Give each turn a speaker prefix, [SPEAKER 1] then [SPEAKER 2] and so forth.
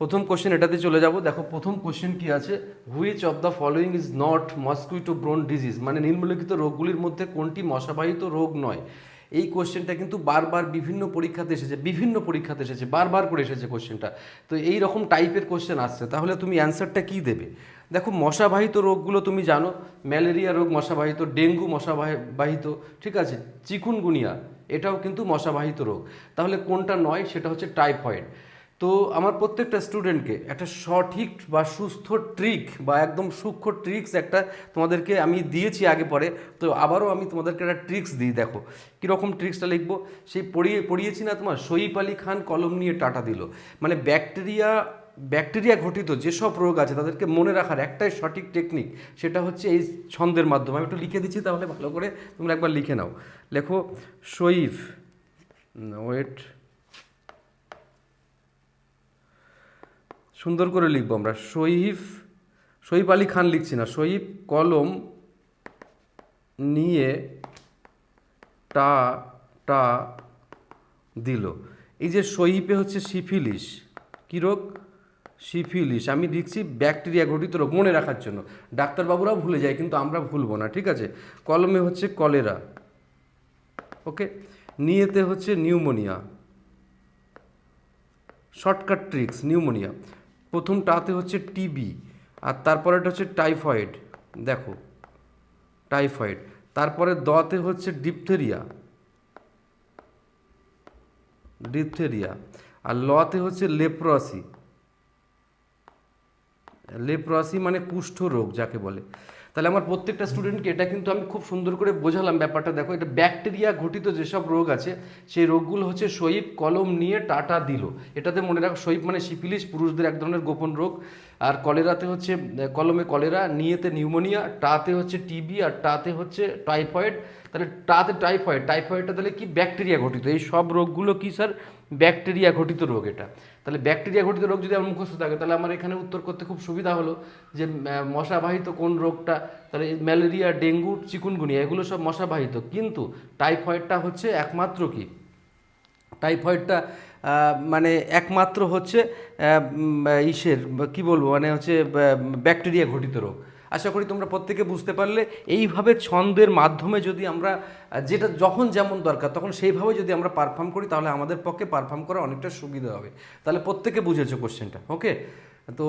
[SPEAKER 1] প্রথম কোশ্চেন এটাতে চলে যাব। দেখো, প্রথম কোশ্চেন কি আছে? Which of the following is not mosquito borne disease মানে নিম্নলিখিত রোগগুলির মধ্যে কোনটি মশাবাহিত রোগ নয়? এই কোশ্চেনটা কিন্তু বারবার বিভিন্ন পরীক্ষাতে এসেছে, বিভিন্ন পরীক্ষাতে এসেছে, বারবার করে এসেছে কোশ্চেনটা তো এই রকম টাইপের কোশ্চেন আসছে। তাহলে তুমি অ্যান্সারটা কী দেবে? দেখো, মশাবাহিত রোগগুলো তুমি জানো ম্যালেরিয়া রোগ মশাবাহিত, ডেঙ্গু মশাবাহিত, ঠিক আছে? চিকুনগুনিয়া, এটাও কিন্তু মশাবাহিত রোগ। তাহলে কোনটা নয়? সেটা হচ্ছে টাইফয়েড তো আমার প্রত্যেকটা স্টুডেন্টকে একটা সঠিক বা সুস্থ ট্রিক বা একদম সূক্ষ্ম ট্রিক্স একটা তোমাদেরকে আমি দিয়েছি আগে পরে। তো আবারও আমি তোমাদেরকে একটা ট্রিক্স দিই, দেখো। কীরকম ট্রিক্সটা লিখব? সেই পড়িয়ে, পড়িয়েছি না তোমার? সইফ আলী খান কলম নিয়ে টাটা দিল। মানে ব্যাকটেরিয়া ব্যাকটেরিয়া ঘটিত যেসব রোগ আছে, তাদেরকে মনে রাখার একটাই সঠিক টেকনিক সেটা হচ্ছে এই ছন্দের মাধ্যমে। আমি একটু লিখে দিচ্ছি তাহলে ভালো করে তোমরা একবার লিখে নাও। লেখো সইফ ওয়েট সুন্দর করে লিখব আমরা। সইফ সইফ আলী খান লিখছি না। সইফ কলম নিয়ে টা টা দিল। এই যে সইফে হচ্ছে সিফিলিস। কী রোগ? সিফিলিস। আমি লিখছি ব্যাকটেরিয়া ঘটিত রোগ মনে রাখার জন্য। ডাক্তারবাবুরাও ভুলে যায়, কিন্তু আমরা ভুলবো না, ঠিক আছে? কলমে হচ্ছে কলেরা। ওকে? নিয়েতে হচ্ছে নিউমোনিয়া। Shortcut tricks, pneumonia. প্রথমটাতে হচ্ছে টিবি আর তারপরেটা হচ্ছে টাইফয়েড দেখো টাইফয়েড তারপরে দতে হচ্ছে ডিপথেরিয়া ডিপথেরিয়া আর লতে হচ্ছে লেপ্রসি লেপ্রসি মানে কুষ্ঠ রোগ যাকে বলে। তাহলে আমার প্রত্যেকটা স্টুডেন্টকে এটা কিন্তু আমি খুব সুন্দর করে বোঝালাম ব্যাপারটা। দেখো, এটা ব্যাকটেরিয়া ঘটিত যেসব রোগ আছে, সেই রোগগুলো হচ্ছে সইপ কলম নিয়ে টাটা দিল। এটাতে মনে রাখো সইপ মানে সিফিলিস, পুরুষদের এক ধরনের গোপন রোগ। আর কলেরাতে হচ্ছে, কলমে কলেরা, নিয়েতে নিউমোনিয়া, টাতে হচ্ছে টিবি, আর টাতে হচ্ছে টাইফয়েড। তাহলে টাতে টাইফয়েড, টাইফয়েডটা তাহলে কি ব্যাকটেরিয়া ঘটিত? এই সব রোগগুলো কি স্যার ব্যাকটেরিয়া ঘটিত রোগ এটা। তাহলে ব্যাকটেরিয়া ঘটিত রোগ যদি আমার মুখস্থ থাকে, তাহলে আমার এখানে উত্তর করতে খুব সুবিধা হলো যে মশাবাহিত কোন রোগটা তাহলে ম্যালেরিয়া, ডেঙ্গু চিকুনগুনিয়া এগুলো সব মশাবাহিত। কিন্তু টাইফয়েডটা হচ্ছে একমাত্র কি? টাইফয়েডটা মানে একমাত্র হচ্ছে ইসের, কি বলব মানে হচ্ছে ব্যাকটেরিয়া ঘটিত রোগ। আশা করি তোমরা প্রত্যেকে বুঝতে পারলে, এইভাবে ছন্দের মাধ্যমে যদি আমরা যেটা যখন যেমন দরকার, তখন সেইভাবে যদি আমরা পারফর্ম করি, তাহলে আমাদের পক্ষে পারফর্ম করা অনেকটা সুবিধা হবে। তাহলে প্রত্যেকে বুঝেছ কোশ্চেনটা ওকে তো